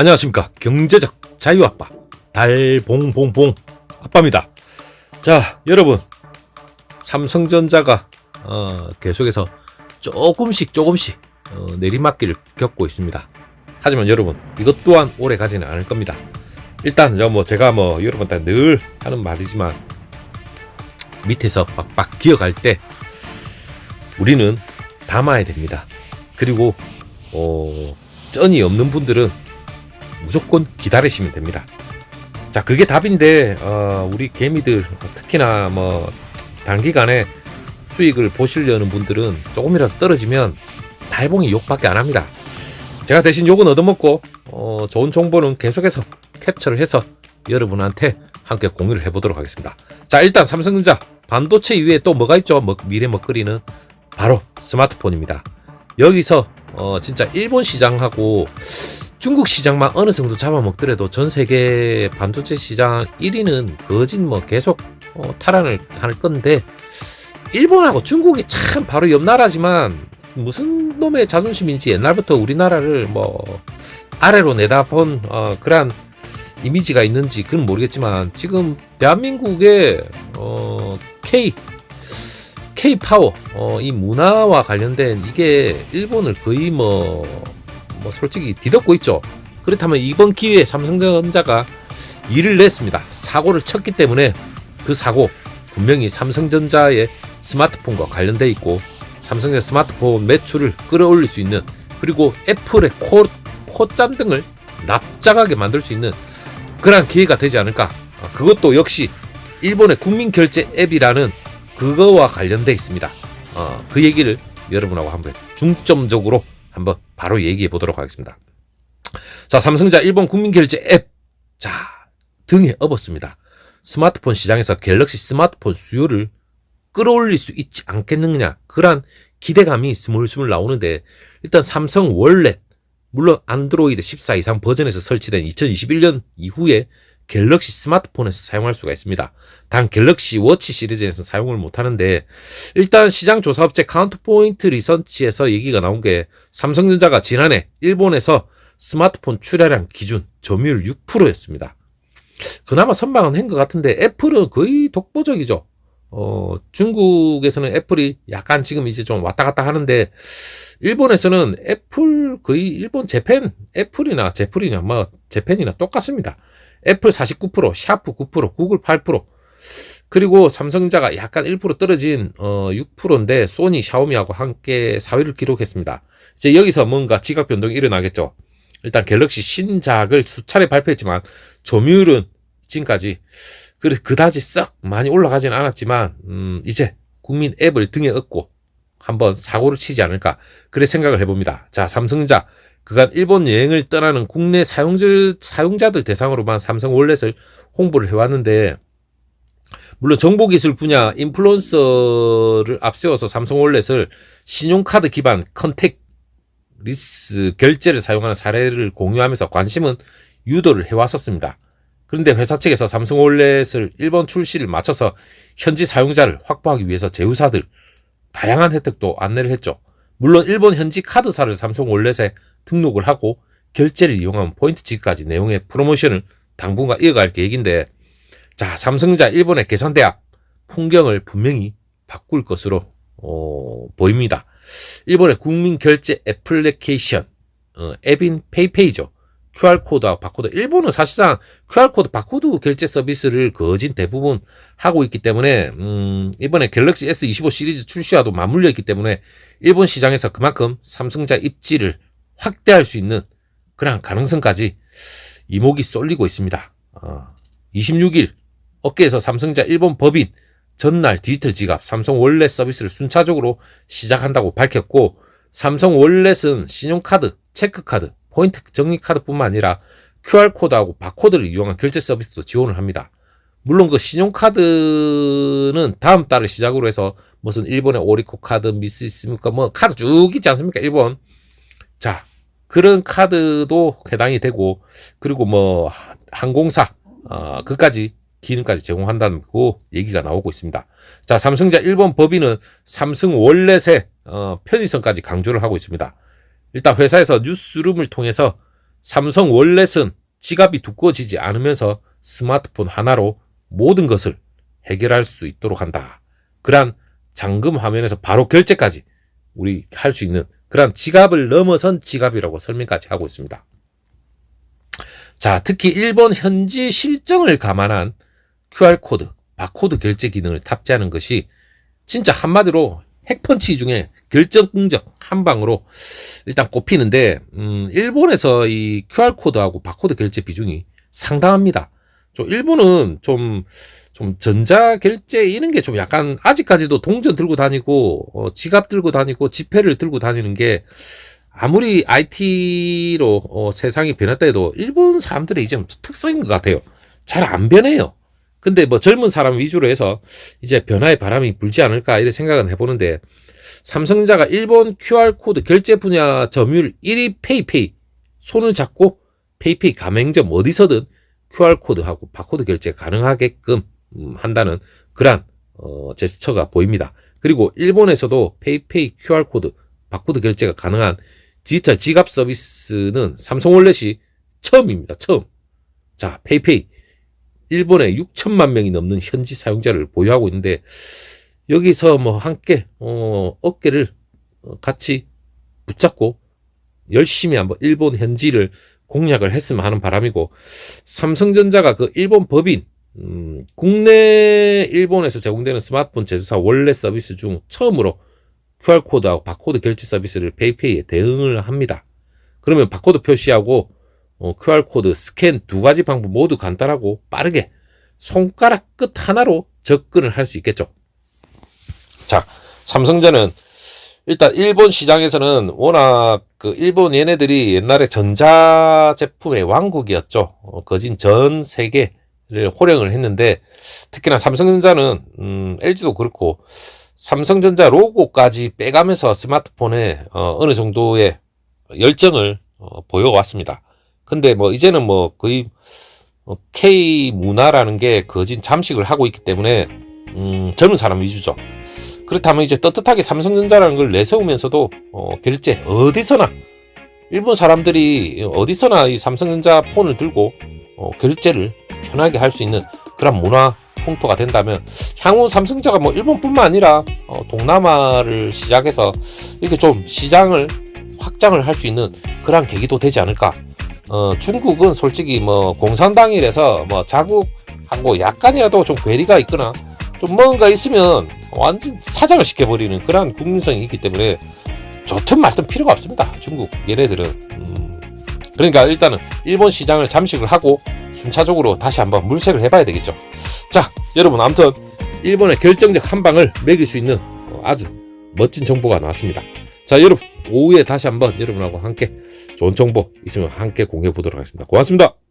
안녕하십니까. 경제적 자유아빠 달봉봉봉 아빠입니다. 자 여러분. 삼성전자가 어, 계속해서 조금씩 조금씩 어, 내리막길을 겪고 있습니다. 하지만 여러분 이것 또한 오래 가지는 않을 겁니다. 일단 뭐 제가 뭐 여러분한테 늘 하는 말이지만 밑에서 빡빡 기어갈 때 우리는 담아야 됩니다. 그리고 어, 쩐이 없는 분들은 무조건 기다리시면 됩니다. 자, 그게 답인데, 어, 우리 개미들, 특히나 뭐, 단기간에 수익을 보시려는 분들은 조금이라도 떨어지면 달봉이 욕밖에 안 합니다. 제가 대신 욕은 얻어먹고, 어, 좋은 정보는 계속해서 캡처를 해서 여러분한테 함께 공유를 해보도록 하겠습니다. 자, 일단 삼성전자 반도체 이외에 또 뭐가 있죠? 먹, 미래 먹거리는 바로 스마트폰입니다. 여기서, 어, 진짜 일본 시장하고 중국 시장만 어느 정도 잡아먹더라도 전 세계 반도체 시장 1위는 거진 뭐 계속 어, 탈환을 할 건데 일본하고 중국이 참 바로 옆 나라지만 무슨 놈의 자존심인지 옛날부터 우리나라를 뭐 아래로 내다본 어, 그러한 이미지가 있는지 그건 모르겠지만 지금 대한민국의 어, K K 파워 어, 이 문화와 관련된 이게 일본을 거의 뭐, 뭐 솔직히 뒤덮고 있죠. 그렇다면 이번 기회에 삼성전자가 일을 냈습니다. 사고를 쳤기 때문에 그 사고 분명히 삼성전자의 스마트폰과 관련돼 있고 삼성전자 스마트폰 매출을 끌어올릴 수 있는 그리고 애플의 코, 코짠 등을 납작하게 만들 수 있는 그러한 기회가 되지 않을까. 아, 그것도 역시 일본의 국민 결제 앱이라는 그거와 관련돼 있습니다. 어, 그 얘기를 여러분하고 한번 중점적으로 한번 바로 얘기해 보도록 하겠습니다. 자, 삼성자 일본 국민 결제 앱. 자, 등에 업었습니다. 스마트폰 시장에서 갤럭시 스마트폰 수요를 끌어올릴 수 있지 않겠느냐. 그런 기대감이 스물스물 나오는데 일단 삼성 월렛 물론 안드로이드 14 이상 버전에서 설치된 2021년 이후에 갤럭시 스마트폰에서 사용할 수가 있습니다. 단 갤럭시 워치 시리즈에서 사용을 못 하는데 일단 시장 조사업체 카운트포인트 리서치에서 얘기가 나온 게 삼성전자가 지난해 일본에서 스마트폰 출하량 기준 점유율 6%였습니다. 그나마 선방은 한 것 같은데 애플은 거의 독보적이죠. 어, 중국에서는 애플이 약간 지금 이제 좀 왔다 갔다 하는데 일본에서는 애플 거의 일본 재팬 애플이나 제플이나 뭐 재팬이나 똑같습니다. 애플 49%, 샤프 9%, 구글 8%, 그리고 삼성자가 약간 1% 떨어진 어 6%인데 소니, 샤오미하고 함께 4위를 기록했습니다. 이제 여기서 뭔가 지각 변동이 일어나겠죠. 일단 갤럭시 신작을 수차례 발표했지만 점유율은 지금까지 그 그다지 썩 많이 올라가지는 않았지만 음 이제 국민 앱을 등에 업고 한번 사고를 치지 않을까 그래 생각을 해봅니다. 자 삼성자 그간 일본 여행을 떠나는 국내 사용자, 사용자들 대상으로만 삼성 월렛을 홍보를 해왔는데, 물론 정보기술 분야 인플루언서를 앞세워서 삼성 월렛을 신용카드 기반 컨택 리스 결제를 사용하는 사례를 공유하면서 관심은 유도를 해왔었습니다. 그런데 회사 측에서 삼성 월렛을 일본 출시를 마쳐서 현지 사용자를 확보하기 위해서 제휴사들 다양한 혜택도 안내를 했죠. 물론 일본 현지 카드사를 삼성 월렛에 등록을 하고 결제를 이용하면 포인트 지급까지 내용의 프로모션을 당분간 이어갈 계획인데 자 삼성자 일본의 계산대학 풍경을 분명히 바꿀 것으로 어, 보입니다. 일본의 국민 결제 애플리케이션 어, 앱인 페이페이죠. QR코드와 바코드. 일본은 사실상 QR코드, 바코드 결제 서비스를 거진 대부분 하고 있기 때문에, 음, 이번에 갤럭시 S25 시리즈 출시와도 맞물려 있기 때문에, 일본 시장에서 그만큼 삼성자 입지를 확대할 수 있는 그런 가능성까지 이목이 쏠리고 있습니다. 어, 26일 어깨에서 삼성자 일본 법인 전날 디지털 지갑 삼성 월렛 서비스를 순차적으로 시작한다고 밝혔고 삼성 월렛은 신용카드, 체크카드, 포인트 정리카드뿐만 아니라 QR코드하고 바코드를 이용한 결제 서비스도 지원을 합니다. 물론 그 신용카드는 다음 달을 시작으로 해서 무슨 일본의 오리코 카드, 미스 있습니까? 뭐 카드 쭉 있지 않습니까? 일본. 자, 그런 카드도 해당이 되고 그리고 뭐 항공사 어, 그까지 기능까지 제공한다는 그 얘기가 나오고 있습니다. 자, 삼성자 일본 법인은 삼성 월렛의 어, 편의성까지 강조를 하고 있습니다. 일단 회사에서 뉴스룸을 통해서 삼성 월렛은 지갑이 두꺼워지지 않으면서 스마트폰 하나로 모든 것을 해결할 수 있도록 한다. 그러한 잠금 화면에서 바로 결제까지 우리 할 수 있는 그러한 지갑을 넘어선 지갑이라고 설명까지 하고 있습니다. 자, 특히 일본 현지 실정을 감안한 QR코드, 바코드 결제 기능을 탑재하는 것이 진짜 한마디로 핵펀치 중에 결정적 한 방으로 일단 꼽히는데, 음, 일본에서 이 QR코드하고 바코드 결제 비중이 상당합니다. 좀 일본은 좀, 좀 전자결제 이런 게 좀 약간 아직까지도 동전 들고 다니고, 어, 지갑 들고 다니고, 지폐를 들고 다니는 게 아무리 IT로 어, 세상이 변했다 해도 일본 사람들의 이제 특성인 것 같아요. 잘 안 변해요. 근데 뭐 젊은 사람 위주로 해서 이제 변화의 바람이 불지 않을까 이런 생각은 해보는데 삼성전자가 일본 QR코드 결제 분야 점유율 1위 페이페이 손을 잡고 페이페이 가맹점 어디서든 QR코드하고 바코드 결제 가능하게끔 음, 한다는 그러한 어, 제스처가 보입니다. 그리고 일본에서도 페이페이 QR코드 바코드 결제가 가능한 디지털 지갑 서비스는 삼성월렛이 처음입니다. 처음. 자, 페이페이. 일본에 6천만 명이 넘는 현지 사용자를 보유하고 있는데 여기서 뭐 함께 어, 어깨를 어, 같이 붙잡고 열심히 한번 일본 현지를 공략을 했으면 하는 바람이고 삼성전자가 그 일본 법인 음, 국내 일본에서 제공되는 스마트폰 제조사 원래 서비스 중 처음으로 QR코드하고 바코드 결제 서비스를 페이페이에 대응을 합니다. 그러면 바코드 표시하고 어, QR코드 스캔 두 가지 방법 모두 간단하고 빠르게 손가락 끝 하나로 접근을 할 수 있겠죠. 자, 삼성전은 일단 일본 시장에서는 워낙 그 일본 얘네들이 옛날에 전자 제품의 왕국이었죠. 어, 거진 전 세계를 호령을 했는데 특히나 삼성전자는 음, LG도 그렇고 삼성전자 로고까지 빼가면서 스마트폰에 어, 어느 정도의 열정을 어, 보여왔습니다. 근데 뭐 이제는 뭐 거의 어, K 문화라는 게 거진 잠식을 하고 있기 때문에 음, 젊은 사람 위주죠. 그렇다면 이제 떳떳하게 삼성전자라는 걸 내세우면서도 어, 결제 어디서나 일본 사람들이 어디서나 이 삼성전자 폰을 들고 어, 결제를 편하게 할 수 있는 그런 문화 홍토가 된다면 향후 삼성전자가 뭐 일본뿐만 아니라 어, 동남아를 시작해서 이렇게 좀 시장을 확장을 할 수 있는 그런 계기도 되지 않을까. 어, 중국은 솔직히 뭐 공산당이라서 뭐 자국하고 약간이라도 좀 괴리가 있거나 좀 뭔가 있으면 완전 사장을 시켜버리는 그런 국민성이 있기 때문에 좋든 말든 필요가 없습니다. 중국 얘네들은. 음, 그러니까 일단은 일본 시장을 잠식을 하고 순차적으로 다시 한번 물색을 해봐야 되겠죠. 자, 여러분 아무튼 일본의 결정적 한 방을 매길 수 있는 어, 아주 멋진 정보가 나왔습니다. 자, 여러분 오후에 다시 한번 여러분하고 함께 좋은 정보 있으면 함께 공유해 보도록 하겠습니다. 고맙습니다.